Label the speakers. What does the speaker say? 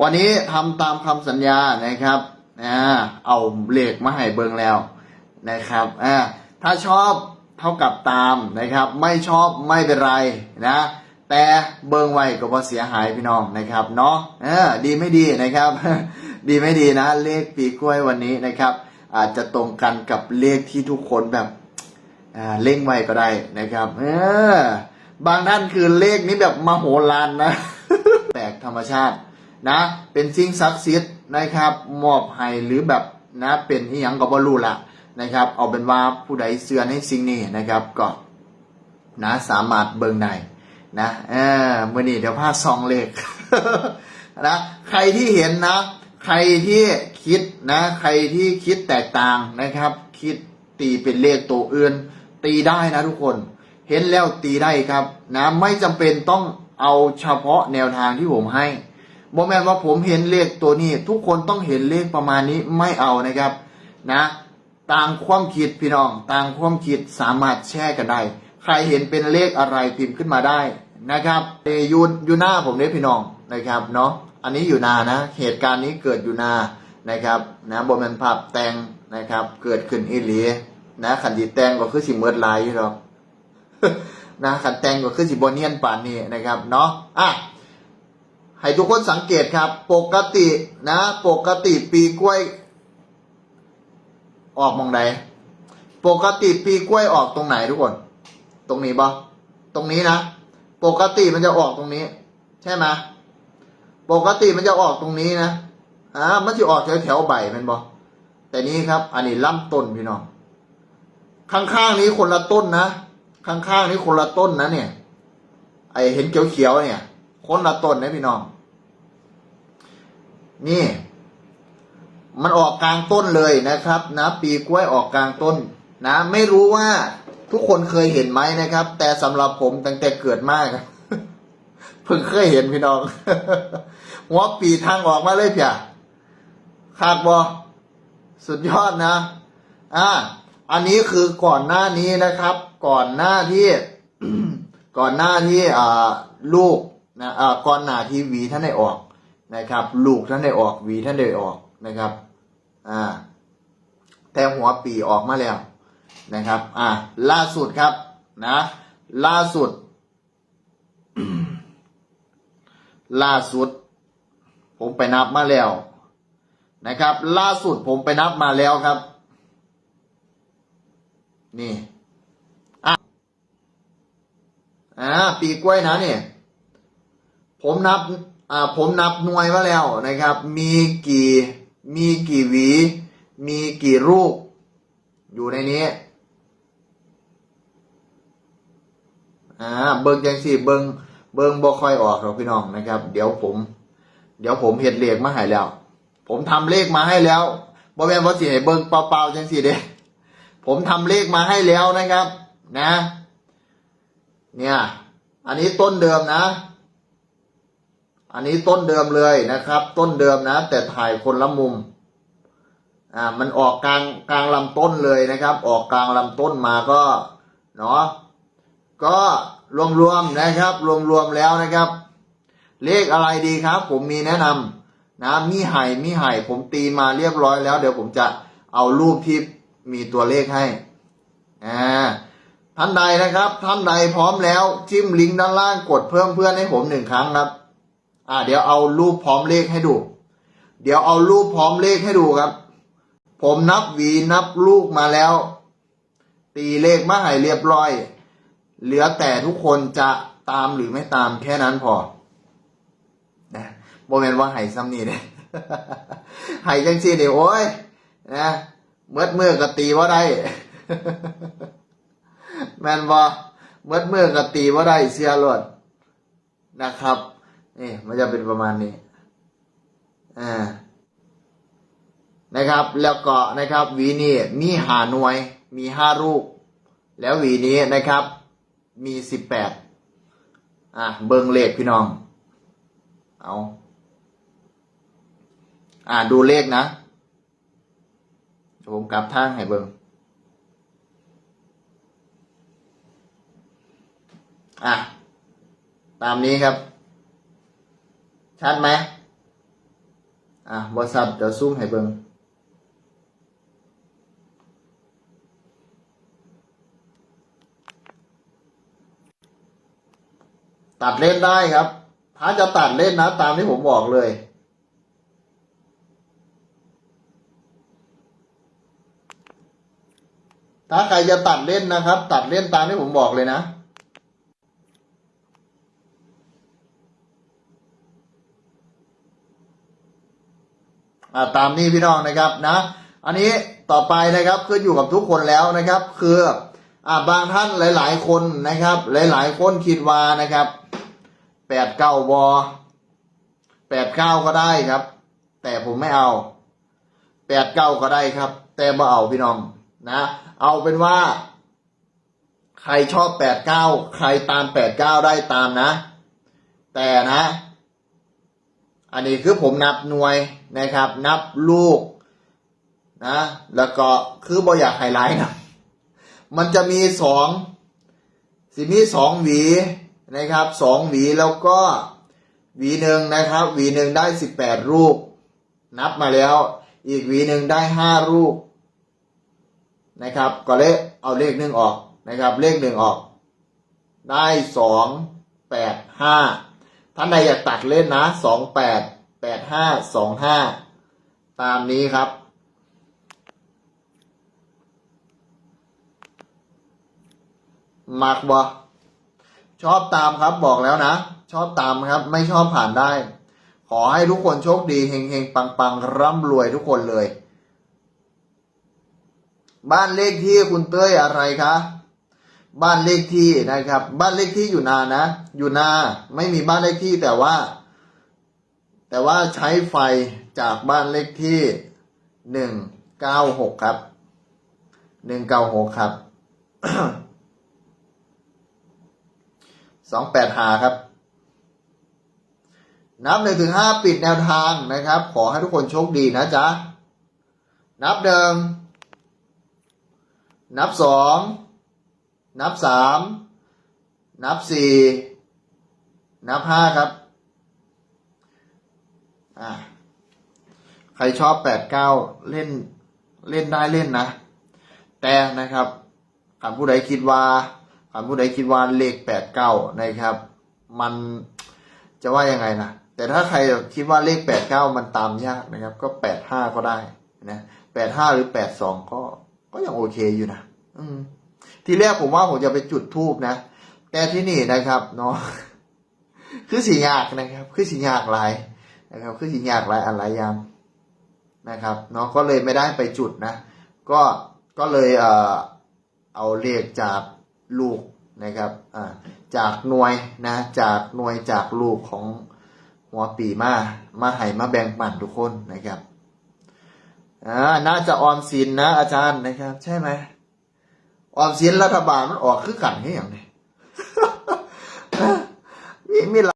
Speaker 1: วันนี้ทำตามคำสัญญานะครับอ่าเอาเลขมาให้เบิงแล้วนะครับอ่าถ้าชอบเท่ากับตามนะครับ ไม่ชอบไม่เป็นไรนะ แต่เบิงไว้ก็บ่เสียหายพี่น้องนะครับเนาะเออดีไม่ดีนะครับ ดีไม่ดีนะ เลขปีกล้วยวันนี้นะครับ อาจจะตรงกันกับเลขที่ทุกคนแบบเล่งไว้ก็ได้นะครับ เออ บางท่านคือเลขนี้แบบมโหฬารนะแปลกธรรมชาติ นะเป็นสิ่งศักดิ์สิทธิ์นะครับมอบให้หรือแบบนะเป็นอีหยังก็บ่รู้ละนะครับ เอาเป็นว่าผู้ใดเสื่อในสิ่งนี้นะครับก็นะสามารถเบิ่งได้นะเออมื่อนี้เดี๋ยวพาซองเลขนะใครที่เห็นนะ ใครที่คิดนะ ใครที่คิดแตกต่างนะครับ คิดตีเป็นเลขตัวอื่น ตีได้นะทุกคน เห็นแล้วตีได้ครับ นะไม่จำเป็นต้องเอาเฉพาะแนวทางที่ผมให้ บอแมนว่าผมเห็นเลขตัวนี้ ทุกคนต้องเห็นเลขประมาณนี้ไม่เอานะครับ นะ ต่างความคิดพี่น้อง ต่างความคิดสามารถแชร์กันได้ ใครเห็นเป็นเลขอะไรพิมพ์ขึ้นมาได้นะครับเออยูยูหน้าผมเนี่ยพี่น้องนะครับเนาะอันนี้อยู่นานะ เหตุการณ์นี้เกิดอยู่นานะครับ นะบนมันภาพแต่งนะครับ เกิดขึ้นอีหลีนะขันดีแตงก็คือสิเมิดลายอยู่หรอกนะขันแตงก็คือสิบเนียนป่านนี้นะครับเนาะอะ ให้ทุกคนสังเกตครับ ปกตินะ ปกติปีกล้วย ออกมองใดปกติปีกล้วยออกตรงไหนทุกคน ตรงนี้ปะตรงนี้นะ ปกติมันจะออกตรงนี้ ใช่ไหมปกติมันจะออกตรงนี้นะอ่ามันจะออกแถวแถวใบแมันบอแต่นี้ครับ อันนี้ล่ำต้นพี่น้องข้างๆนี้คนละต้นนะข้างๆนี้คนละต้นนะเนี่ย ไอเห็นเขียวๆเนี่ย คนละต้นนะพี่น้อง นี่ มันออกกลางต้นเลยนะครับ นะปีกล้วยออกกลางต้น นะ ไม่รู้ว่าทุกคนเคยเห็นไหมนะครับ แต่สำหรับผมตั้งแต่เกิดมากเพิ่งเคยเห็นพี่น้องหัวปีทางออกมาเลยเพียขาดบอสุดยอดนะ อ่า อันนี้คือก่อนหน้านี้นะครับ ก่อนหน้าที่ ก่อนหน้าที่อ่าลูก นะอ่าก่อนหน้าที่หวีท่านได้ออกนะครับ ลูกท่านได้ออกหวีท่านได้ออกนะครับอ่าแต่หัวปีออกมาแล้วนะครับอ่าล่าสุดครับนะล่าสุด ล่าสุด ผมไปนับมาแล้วนะครับ ล่าสุดผมไปนับมาแล้วครับ นี่อะอ่าปีกล้วยนะเนี่ย ผมนับผมนับหน่วยมาแล้วนะครับ มีกี่มีกี่หวี มีกี่รูป อยู่ในนี้อ่าเบิ่งจังสี่เบิ่งเบิ่งบ่ค่อยออกหรอกพี่น้องนะครับ เดี๋ยวผม เดี๋ยวผมเห็ดเลขมาให้แล้ว ผมทำเลขมาให้แล้วบ่แม่นว่าสิให้เบิ่งเปล่าๆจังสี่เด้ผมทำเลขมาให้แล้วนะครับ นะ เนี่ย อันนี้ต้นเดิมนะ อันนี้ต้นเดิมเลยนะครับ ต้นเดิมนะ แต่ถ่ายคนละมุม อ่า มันออกกลางกลางลำต้นเลยนะครับ ออกกลางลำต้นมาก็เนาะก็รวมๆนะครับ รวมๆแล้วนะครับ เลขอะไรดีครับ ผมมีแนะนำนะมีไห่มีไห่ผมตีมาเรียบร้อยแล้ว เดี๋ยวผมจะเอารูปที่มีตัวเลขให้อ่าท่านใดนะครับ ท่านใดพร้อมแล้วจิ้มลิงก์ด้านล่างกดเพิ่มเพื่อนให้ผมหนึ่งครั้งครับ อ่าเดี๋ยวเอารูปพร้อมเลขให้ดู เดี๋ยวเอารูปพร้อมเลขให้ดูครับ ผมนับหวีนับลูกมาแล้ว ตีเลขมาให้เรียบร้อย เหลือแต่ทุกคนจะตามหรือไม่ตามแค่นั้นพอนะโมเมนว่าไห้ซ้ำนี่เนี่ยไห้จังซี่เดี๋ยวโอ้ยนะเมื่อเมื่อก็ตีว่าได้แมนบอเมื่อเมื่อก็ตีว่าได้เสียรถนะครับ นี่มันจะเป็นประมาณนี้อ่านะครับ แล้วก็นะครับหวีนี้มีหาหน่วย มีห้ารูป แล้วหวีนี้นะครับ มีสิบแปดอะเบิงเลขพี่น้อง เอาอ่าดูเลขนะวผมกลับทางให้เบิงอะ ตามนี้ครับ ชัดไหมอะบอสับเดี๋ยวซูมให้เบิงตัดเล่นได้ครับ ถ้าจะตัดเล่นนะ ตามที่ผมบอกเลย ถ้าใครจะตัดเล่นนะครับ ตัดเล่นตามที่ผมบอกเลยนะ ตามนี้พี่น้องนะครับนะอันนี้ต่อไปนะครับขึ้นอยู่กับทุกคนแล้วนะครับ คืออ่าบางท่านหลาย ๆ คนนะครับ หลาย ๆ คนคิดว่านะครับแปดเก้าวอแปดเก้าก็ได้ครับ แต่ผมไม่เอาแปดเก้าก็ได้ครับ แต่บ่เอาพี่น้องนะ เอาเป็นว่า ใครชอบแปดเก้าใครตามแปดเก้าได้ตามนะ แต่นะ อันนี้คือผมนับหน่วยนะครับ นับลูกนะแล้วก็คือบออยากไฮไลท์นะมันจะมีสองสิมีสองหวีนะครับสองหวีแล้วก็หวีหนึ่งนะครับหวีหนึ่งได้สิบแปดรูปนับมาแล้ว อีกหวีหนึ่งได้ห้ารูปนะครับ ก็เลขเอาเลขหนึ่งออกนะครับ เลขหนึ่งออก ได้สองแปดห้า ท่านใดอยากตัดเล่นนะสองแปดแปดห้าสองห้าตามนี้ครับ มักบอชอบตามครับบอกแล้วนะ ชอบตามครับ ไม่ชอบผ่านได้ ขอให้ทุกคนโชคดีเฮงเฮงปังปังร่ำรวยทุกคนเลย บ้านเลขที่คุณเต้ยอะไรคะ บ้านเลขที่นะครับ บ้านเลขที่อยู่นานะ อยู่นาไม่มีบ้านเลขที่แต่ว่า แต่ว่าใช้ไฟจากบ้านเลขที่หนึ่งเก้าหกครับหนึ่งเก้าหกครับสองแปดหาครับ นับหนึ่งถึงห้าปิดแนวทางนะครับ ขอให้ทุกคนโชคดีนะจ๊ะ นับหนึ่งนับสอง นับสามนับสี่นับห้าครับอ่าใครชอบแปดเก้าเล่นเล่นได้เล่นนะ แต่นะครับคำผู้ใดคิดว่าคำผู้ใดคิดว่าเลขแปดเก้านะครับ มันจะว่ายังไงนะแต่ถ้าใครคิดว่าเลขแปดเก้ามันตามยากนะครับ ก็แปดห้าก็ได้นะแปดห้าหรือแปดสองก็ก็ยังโอเคอยู่นะ อืม ทีแรกผมว่าผมจะไปจุดทูบนะ แต่ที่นี่นะครับเนาะคือสียากนะครับ คือสียากหลายนะครับ คือสียากหลายอันหลายอยางนะครับเนาะก็เลยไม่ได้ไปจุดนะ ก็ก็เลยเอ่อเอาเลขจากลูกนะครับอ่าจากหน่วยนะจากหน่วยจากลูกของหัวปีมามาให้มาแบ่งปันทุกคนนะครับอ่าน่าจะออมสินนะอาจารย์นะครับ ใช่ไหม ออมสินรัฐบาลมันออกคือกันให้อย่างนี้มีมีห